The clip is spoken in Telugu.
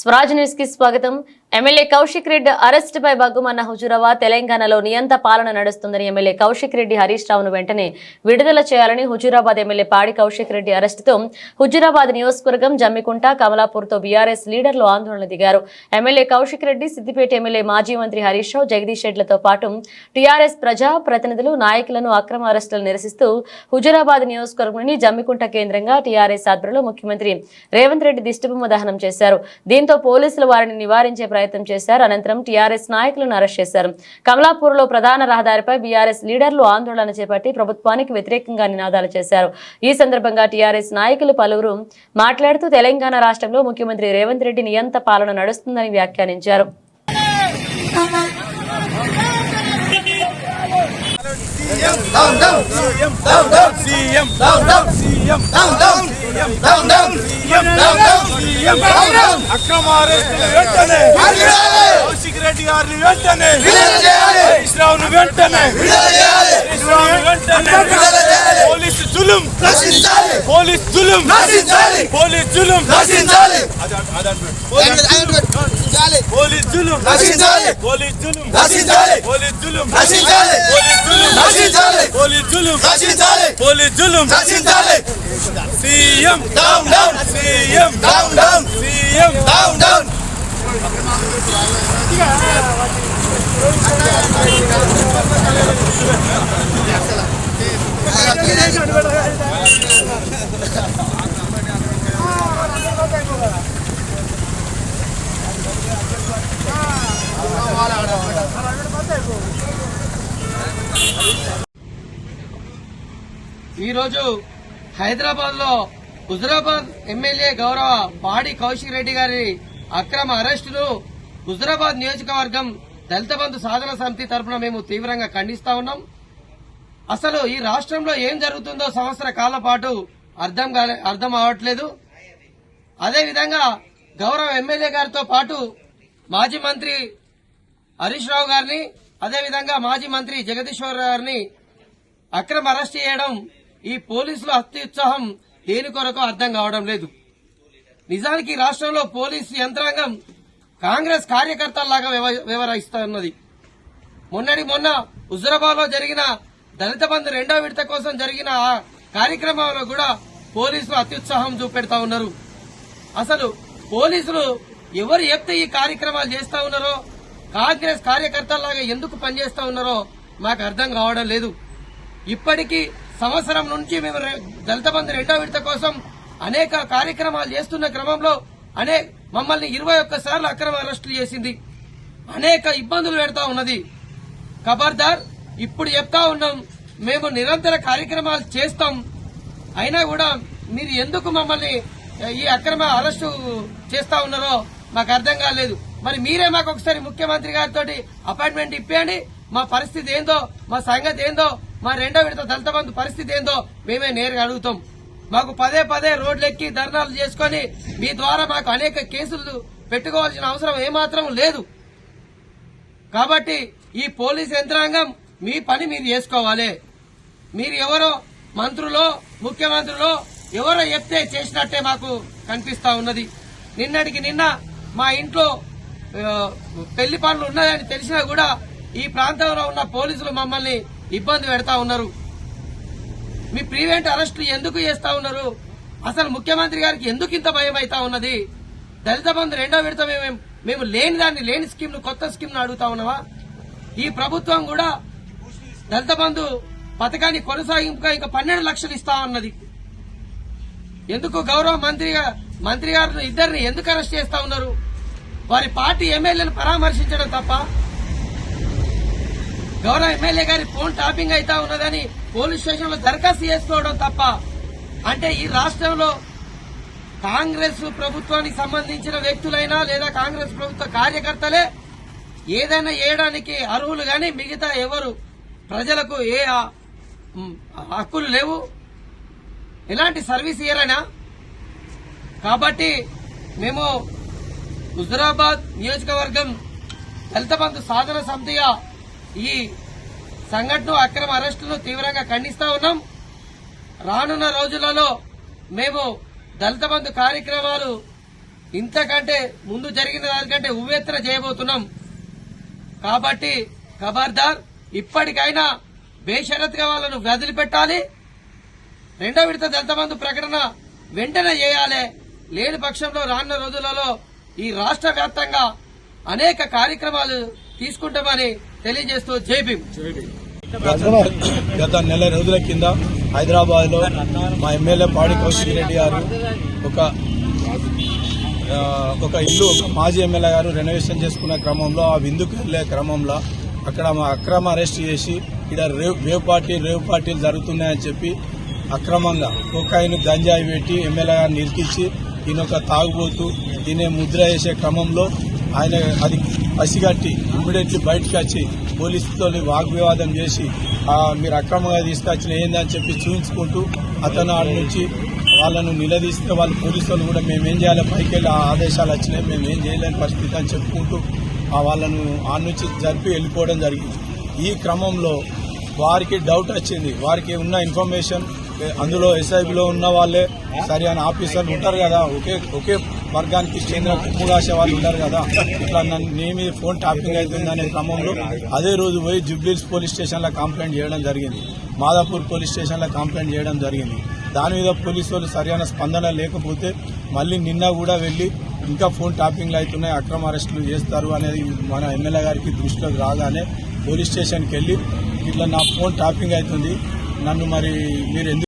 స్వరాజ్ న్యూస్కి స్వాగతం. ఎమ్మెల్యే కౌశిక్ రెడ్డి అరెస్ట్ పై బగ్గుమన్న హుజురాబాద్ తెలంగాణలో నియంత పాలన నడుస్తుందని ఎమ్మెల్యే కౌశిక్ రెడ్డి హరీష్ రావును వెంటనే విడుదల చేయాలని హుజురాబాద్ ఎమ్మెల్యే పాడి కౌశిక్ రెడ్డి అరెస్టుతో హుజురాబాద్ నియోజకవర్గం జమ్మికుంట కమలాపూర్తో బీఆర్ఎస్ లీడర్లు ఆందోళన దిగారు. ఎమ్మెల్యే కౌశిక్ రెడ్డి సిద్దిపేట ఎమ్మెల్యే మాజీ మంత్రి హరీష్ రావు జగదీష్ రెడ్డిలతో పాటు టీఆర్ఎస్ ప్రజా ప్రతినిధులు నాయకులను అక్రమ అరెస్టులు నిరసిస్తూ హుజురాబాద్ నియోజకవర్గంలోని జమ్మికుంట కేంద్రంగా టీఆర్ఎస్ ఆధ్వర్యంలో ముఖ్యమంత్రి రేవంత్ రెడ్డి దిష్టిబొమ్మ దహనం చేశారు. దీంతో పోలీసులు వారిని నివారించే ప్రయత్నం చేశారు అనంతరం టీఆర్ఎస్ నాయకులను అరెస్ట్ చేశారు కమలాపూర్లో ప్రధాన రహదారిపై బీఆర్ఎస్ లీడర్లు ఆందోళన చేపట్టి ప్రభుత్వానికి వ్యతిరేకంగా నినాదాలు చేశారు ఈ సందర్భంగా టీఆర్ఎస్ నాయకులు పలువురు మాట్లాడుతూ తెలంగాణ రాష్ట్రంలో ముఖ్యమంత్రి రేవంత్ రెడ్డి నియంత పాలన నడుస్తుందని వ్యాఖ్యానించారు CM down down CM down down CM down down వెంటనే కౌశిక్ రెడ్డి గారిని వెంటనే రావును వెంటనే పోలీసు జులుం. పోలీస్ జులుం. పోలీస్ జులుం పోలీస్ జులుం. పోలీస్ జులుం. పోలీస్ జులుం. పోలీస్ జులుం. పోలీస్ జులుం. Police జులుం. CM. Down down CM. Down down CM. Down down ఈరోజు హైదరాబాద్లో హుజరాబాద్ ఎమ్మెల్యే గౌరవ పాడి కౌశిక్ రెడ్డి గారి అక్రమ అరెస్టును హుజరాబాద్ నియోజకవర్గం దళిత బంధు సాధన సమితి తరఫున మేము తీవ్రంగా ఖండిస్తా ఉన్నాం. అసలు ఈ రాష్ట్రంలో ఏం జరుగుతుందో సంవత్సర కాలం పాటు అర్థం కాలే అర్థం అవట్లేదు. అదేవిధంగా గౌరవ ఎమ్మెల్యే గారితో పాటు మాజీ మంత్రి హరీష్ రావు గారిని అదేవిధంగా మాజీ మంత్రి జగదీశ్వర్ గారిని అక్రమ అరెస్ట్ చేయడం ఈ పోలీసుల అత్యుత్సాహం దేని కొరకు అర్థం కావడం లేదు. నిజానికి ఈ రాష్ట్రంలో పోలీసు యంత్రాంగం కాంగ్రెస్ కార్యకర్తల్లాగా వ్యవ- వ్యవహరిస్తున్నది. మొన్నటి మొన్న హుజరాబాద్లో జరిగిన దళిత బంధు రెండో విడత కోసం జరిగిన ఆ కార్యక్రమంలో కూడా పోలీసులు అత్యుత్సాహం చూపెడతా ఉన్నారు. అసలు పోలీసులు ఎవరు చెప్తే ఈ కార్యక్రమాలు చేస్తా ఉన్నారో కాంగ్రెస్ కార్యకర్తలాగా ఎందుకు పనిచేస్తా ఉన్నారో మాకు అర్థం కావడం లేదు. ఇప్పటికీ సంవత్సరం నుంచి మేము దళిత బంధు రెండో విడత కోసం అనేక కార్యక్రమాలు చేస్తున్న క్రమంలో అనే మమ్మల్ని ఇరవై ఒక్కసార్లు అక్రమ అరెస్టులు చేసింది. అనేక ఇబ్బందులు పెడతా ఉన్నది. ఖబర్దార్ ఇప్పుడు చెప్తా ఉన్నాం మేము నిరంతర కార్యక్రమాలు చేస్తాం. అయినా కూడా మీరు ఎందుకు మమ్మల్ని ఈ అక్రమ అరెస్టు చేస్తా ఉన్నారో మాకు అర్థం కాలేదు. మరి మీరే మాకు ఒకసారి ముఖ్యమంత్రి గారితో అపాయింట్మెంట్ ఇప్పియండి. మా పరిస్థితి ఏందో మా సంగతి ఏందో మా రెండో విడత దళిత బంధు పరిస్థితి ఏందో మేమే నేరుగా అడుగుతాం. మాకు పదే పదే రోడ్లెక్కి ధర్నాలు చేసుకొని మీ ద్వారా మాకు అనేక కేసులు పెట్టుకోవాల్సిన అవసరం ఏమాత్రం లేదు. కాబట్టి ఈ పోలీస్ యంత్రాంగం మీ పని మీరు చేసుకోవాలి. మీరు ఎవరో మంత్రులో ముఖ్యమంత్రులో ఎవరో చెప్తే చేసినట్టే మాకు కనిపిస్తా ఉన్నది. నిన్నటికి నిన్న మా ఇంట్లో పెళ్ళి పనులు ఉన్నాయని తెలిసినా కూడా ఈ ప్రాంతంలో ఉన్న పోలీసులు మమ్మల్ని ఇబ్బంది పెడతా ఉన్నారు. మీ ప్రీవెంట్ అరెస్టులు ఎందుకు చేస్తా ఉన్నారు? అసలు ముఖ్యమంత్రి గారికి ఎందుకు ఇంత భయం అవుతా ఉన్నది? దళిత బంధు రెండో విడత మేము మేము లేని దాన్ని లేని స్కీమ్ను కొత్త స్కీమ్ను అడుగుతా ఉన్నావా? ఈ ప్రభుత్వం కూడా దళిత బంధు పథకాన్ని కొనసాగింపుగా ఇంకా పన్నెండు లక్షలు ఇస్తా ఉన్నది. ఎందుకు గౌరవ మంత్రిగా మంత్రి గారు ఇద్దరిని ఎందుకు అరెస్ట్ చేస్తా ఉన్నారు? వారి పార్టీ ఎమ్మెల్యేలను పరామర్శించడం తప్ప. గౌరవ ఎమ్మెల్యే గారి ఫోన్ టాపింగ్ అయితా ఉన్నదని పోలీస్ స్టేషన్లో దరఖాస్తు చేసుకోవడం తప్ప. అంటే ఈ రాష్ట్రంలో కాంగ్రెస్ ప్రభుత్వానికి సంబంధించిన వ్యక్తులైనా లేదా కాంగ్రెస్ ప్రభుత్వ కార్యకర్తలే ఏదైనా చేయడానికి అర్హులు గాని మిగతా ఎవరు ప్రజలకు ఏ హక్కులు లేవు. ఎలాంటి సర్వీస్ ఇయ్యరైనా. కాబట్టి మేము హుజరాబాద్ నియోజకవర్గం దళిత బంధు సాధన సమితిగా ఈ సంఘటన అక్రమ అరెస్టులను తీవ్రంగా ఖండిస్తా ఉన్నాం. రానున్న రోజులలో మేము దళిత బంధు కార్యక్రమాలు ఇంతకంటే ముందు జరిగిన దానికంటే ఉవ్వెత్తన చేయబోతున్నాం. కాబట్టి ఖబర్దార్. ఇప్పటికైనా బేషరత్గా వాళ్ళను వదిలిపెట్టాలి రెండో విడత దళిత బంధు ప్రకటన వెంటనే చేయాలి. లేని పక్షంలో రానున్న రోజులలో ఈ రాష్ట్ర వ్యాప్తంగా అనేక కార్యక్రమాలు తీసుకుంటామని తెలియజేస్తూ జేపీ గత నెల రోజుల కింద హైదరాబాద్లో మా ఎమ్మెల్యే పాడి కౌశిక్ రెడ్డి గారు ఒక ఒక ఇల్లు ఒక మాజీ ఎమ్మెల్యే గారు రెనోవేషన్ చేసుకున్న క్రమంలో ఆ విందుకు వెళ్ళే క్రమంలో అక్కడ మా అక్రమ అరెస్ట్ చేసి ఇక్కడ రేవ్ వేవ్ పార్టీ రేవ్ పార్టీలు జరుగుతున్నాయని చెప్పి అక్రమంగా కోకాయిన్ గంజాయి పెట్టి ఎమ్మెల్యే గారిని నిరికించి ఈయన ఒక తాగుబోతూ ఈయన ముద్ర వేసే క్రమంలో ఆయన అది పసిగట్టి ఇమ్మీడియట్లీ బయటకు వచ్చి పోలీసుతో వాగ్వివాదం చేసి మీరు అక్రమంగా తీసుకొచ్చిన ఏందని చెప్పి చూపించుకుంటూ అతను ఆడ నుంచి వాళ్ళను నిలదీస్తే వాళ్ళు పోలీసులు కూడా మేము ఏం చేయాలి? పైకి వెళ్ళి ఆ ఆదేశాలు వచ్చినాయి మేము ఏం చేయలేని పరిస్థితి అని చెప్పుకుంటూ వాళ్ళను ఆ నుంచి జరిపి వెళ్ళిపోవడం జరిగింది. ఈ క్రమంలో వారికి డౌట్ వచ్చింది. వారికి ఉన్న ఇన్ఫర్మేషన్ అందులో ఎస్ఐబిలో ఉన్న వాళ్ళే సరి అని ఆఫీసర్లు ఉంటారు కదా ఒకే ఒకే వర్గానికి చెందిన కుమ్ము కాసే వాళ్ళు ఉంటారు కదా ఇట్లా నన్ను నీ మీద ఫోన్ ట్యాపింగ్ అయితుందనే క్రమంలో అదే రోజు పోయి జుబ్లీస్ పోలీస్ స్టేషన్లో కంప్లైంట్ చేయడం జరిగింది. మాదాపూర్ పోలీస్ స్టేషన్లో కంప్లైంట్ చేయడం జరిగింది. దాని మీద పోలీసు వాళ్ళు సరైన స్పందన లేకపోతే మళ్ళీ నిన్న కూడా వెళ్ళి ఇంకా ఫోన్ ట్యాపింగ్లు అవుతున్నాయి అక్రమ అరెస్టులు చేస్తారు అనేది మన ఎమ్మెల్యే గారికి దృష్టిలోకి రాగానే పోలీస్ స్టేషన్కి వెళ్ళి ఇట్లా నా ఫోన్ ట్యాపింగ్ అవుతుంది నన్ను మరి మీరు ఎందుకు